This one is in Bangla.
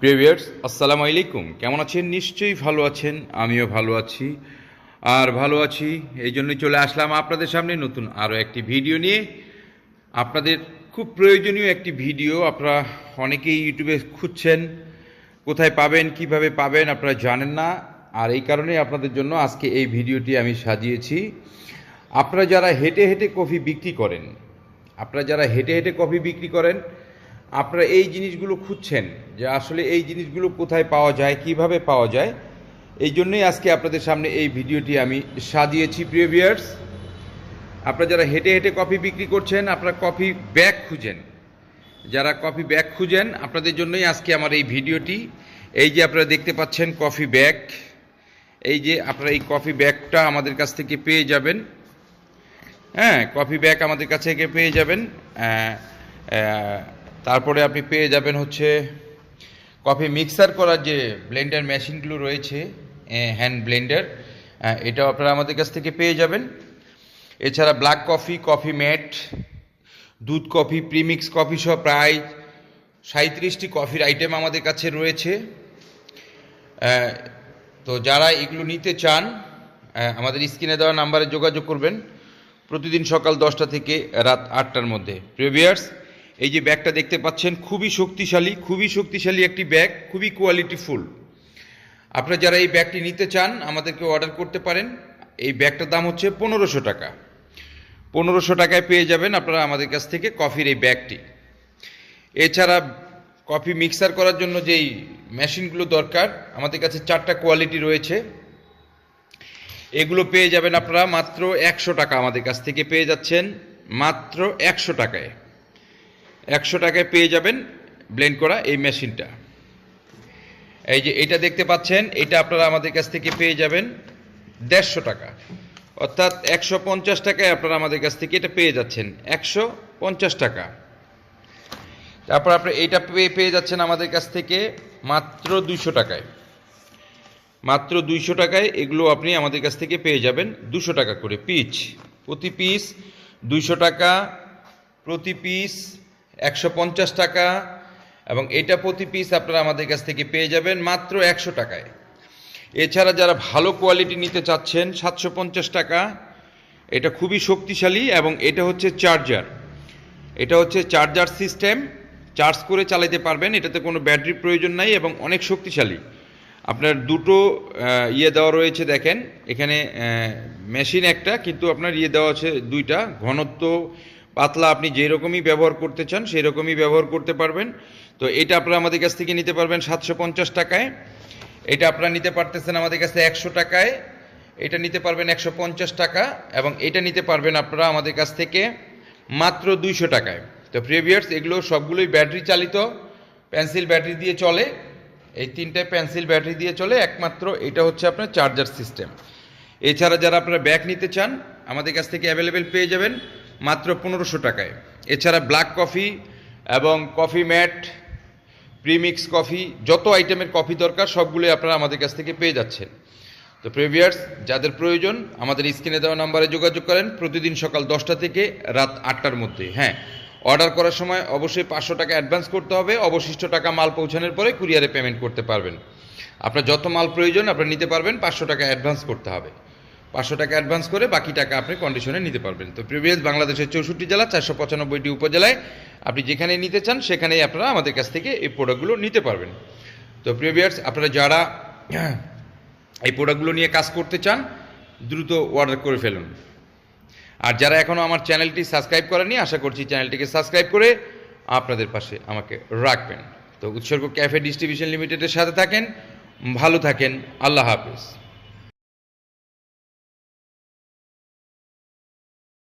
প্রিভিয়ার্স আসসালামু আলাইকুম। কেমন আছেন? নিশ্চয়ই ভালো আছেন, আমিও ভালো আছি। আর ভালো আছি, এই জন্যই চলে আসলাম আপনাদের সামনে নতুন আরও একটি ভিডিও নিয়ে। আপনাদের খুব প্রয়োজনীয় একটি ভিডিও, আপনারা অনেকেই ইউটিউবে খুঁজছেন, কোথায় পাবেন, কীভাবে পাবেন, আপনারা জানেন না। আর এই কারণেই আপনাদের জন্য আজকে এই ভিডিওটি আমি সাজিয়েছি। আপনারা যারা হেঁটে হেঁটে কফি বিক্রি করেন, আপনারা যারা হেঁটে হেঁটে কফি বিক্রি করেন আপনারা এই জিনিসগুলো খুঁজছেন যে আসলে এই জিনিসগুলো কোথায় পাওয়া যায়, কীভাবে পাওয়া যায়, এই জন্যই আজকে আপনাদের সামনে এই ভিডিওটি আমি সাজিয়েছি, প্রিয় ভিউয়ার্স। আপনারা যারা হেঁটে হেঁটে কফি বিক্রি করছেন, আপনারা কফি ব্যাগ খুঁজেন। যারা কফি ব্যাগ খুঁজেন, আপনাদের জন্যই আজকে আমার এই ভিডিওটি। এই যে আপনারা দেখতে পাচ্ছেন কফি ব্যাগ, এই যে আপনারা এই কফি ব্যাগটা আমাদের কাছ থেকে পেয়ে যাবেন। হ্যাঁ কফি ব্যাগ আমাদের কাছে থেকে পেয়ে যাবেন। তারপরে আপনি পেয়ে যাবেন হচ্ছে কফি মিক্সার করার যে ব্লেন্ডার মেশিনগুলো রয়েছে হ্যান্ড ব্লেন্ডার এটাও আপনারা আমাদের কাছ থেকে পেয়ে যাবেন। এছাড়া ব্ল্যাক কফি কফি ম্যাট দুধ কফি প্রিমিক্স কফি সহ প্রায় সাঁত্রিশটি কফির আইটেম আমাদের কাছে রয়েছে। তো যারা এগুলো নিতে চান আমাদের স্ক্রিনে দেওয়া নাম্বারে যোগাযোগ করবেন প্রতিদিন সকাল দশটা থেকে রাত আটটার মধ্যে। প্রিভিয়ার্স এই যে ব্যাগটা দেখতে পাচ্ছেন, খুবই শক্তিশালী খুবই শক্তিশালী একটি ব্যাগ, খুবই কোয়ালিটিফুল আপনারা যারা এই ব্যাগটি নিতে চান, আমাদেরকে অর্ডার করতে পারেন। এই ব্যাগটার দাম হচ্ছে পনেরোশো টাকা। পনেরোশো টাকায় পেয়ে যাবেন আপনারা আমাদের কাছ থেকে কফির এই ব্যাগটি। এছাড়া কফি মিক্সার করার জন্য যেই মেশিনগুলো দরকার, আমাদের কাছে চারটা কোয়ালিটি রয়েছে। এগুলো পেয়ে যাবেন আপনারা মাত্র একশো টাকা আমাদের কাছ থেকে পেয়ে যাচ্ছেন, মাত্র একশো টাকায়। একশো টাকায় পেয়ে যাবেন ব্লেন্ড করা এই মেশিনটা এই যে এটা দেখতে পাচ্ছেন, এটা আপনারা আমাদের কাছ থেকে পেয়ে যাবেন দেড়শো টাকা। অর্থাৎ একশো পঞ্চাশ টাকায় আপনারা আমাদের কাছ থেকে এটা পেয়ে যাচ্ছেন, একশো পঞ্চাশ টাকা। তারপর আপনি এইটা পেয়ে পেয়ে যাচ্ছেন আমাদের কাছ থেকে মাত্র দুইশো টাকায়। মাত্র দুইশো টাকায় এগুলো আপনি আমাদের কাছ থেকে পেয়ে যাবেন দুশো টাকা করে পিচ। প্রতি পিস দুইশো টাকা, প্রতি পিস একশো পঞ্চাশ টাকা এবং এটা প্রতি পিস আপনারা আমাদের কাছ থেকে পেয়ে যাবেন মাত্র একশো টাকায়। এছাড়া যারা ভালো কোয়ালিটি নিতে চাচ্ছেন, সাতশো পঞ্চাশ টাকা, এটা খুবই শক্তিশালী এবং এটা হচ্ছে চার্জার এটা হচ্ছে চার্জার সিস্টেম চার্জ করে চালাতে পারবেন, এটাতে কোনো ব্যাটারির প্রয়োজন নাই এবং অনেক শক্তিশালী। আপনার দুটো ইয়ে দেওয়া রয়েছে দেখেন, এখানে মেশিন একটা, কিন্তু আপনার ইয়ে দেওয়া আছে দুইটা, ঘনত্ব পাতলা আপনি যেই রকমই ব্যবহার করতে চান, সেই রকমই ব্যবহার করতে পারবেন। তো এটা আপনারা আমাদের কাছ থেকে নিতে পারবেন সাতশো পঞ্চাশ টাকায়। এটা আপনারা নিতে পারতেছেন আমাদের কাছে একশো টাকায়। এটা নিতে পারবেন একশো পঞ্চাশ টাকা এবং এটা নিতে পারবেন আপনারা আমাদের কাছ থেকে মাত্র দুইশো টাকায়। তো প্রিভিয়ার্স এগুলো সবগুলোই ব্যাটারি চালিত, পেন্সিল ব্যাটারি দিয়ে চলে। এই তিনটে পেন্সিল ব্যাটারি দিয়ে চলে, একমাত্র এটা হচ্ছে আপনার চার্জার সিস্টেম। এছাড়া যারা আপনারা ব্যাগ নিতে চান, আমাদের কাছ থেকে অ্যাভেলেবেল পেয়ে যাবেন। মাত্র পনেরোশো টাকায়। এছাড়া ব্ল্যাক কফি এবং কফি ম্যাট প্রিমিক্স কফি যত আইটেমের কফি দরকার, সবগুলোই আপনারা আমাদের কাছ থেকে পেয়ে যাচ্ছেন। তো প্রিভিয়ার্স যাদের প্রয়োজন, আমাদের স্ক্রিনে দেওয়া নাম্বারে যোগাযোগ করেন। প্রতিদিন সকাল দশটা থেকে রাত আটটার মধ্যে। হ্যাঁ অর্ডার করার সময় অবশ্যই পাঁচশো টাকা অ্যাডভান্স করতে হবে। অবশিষ্ট টাকা মাল পৌঁছানোর পরে কুরিয়ারে পেমেন্ট করতে পারবেন। আপনার যত মাল প্রয়োজন আপনি নিতে পারবেন। পাঁচশো টাকা অ্যাডভান্স করতে হবে। পাঁচশো টাকা অ্যাডভান্স করে বাকি টাকা আপনি কন্ডিশনে নিতে পারবেন। তো প্রিভিয়াস বাংলাদেশের চৌষট্টি জেলা, চারশো পঁচানব্বইটি উপজেলায় আপনি যেখানে নিতে চান, সেখানেই আপনারা আমাদের কাছ থেকে এই প্রোডাক্টগুলো নিতে পারবেন। তো প্রিভিয়ার্স আপনারা যারা এই প্রোডাক্টগুলো নিয়ে কাজ করতে চান, দ্রুত অর্ডার করে ফেলুন। আর যারা এখনও আমার চ্যানেলটি সাবস্ক্রাইব করেনি আশা করছি চ্যানেলটিকে সাবস্ক্রাইব করে আপনাদের পাশে আমাকে রাখবেন। তো উৎসর্গ ক্যাফে ডিস্ট্রিবিউশন লিমিটেডের সাথে থাকেন, ভালো থাকেন, আল্লাহ হাফেজ।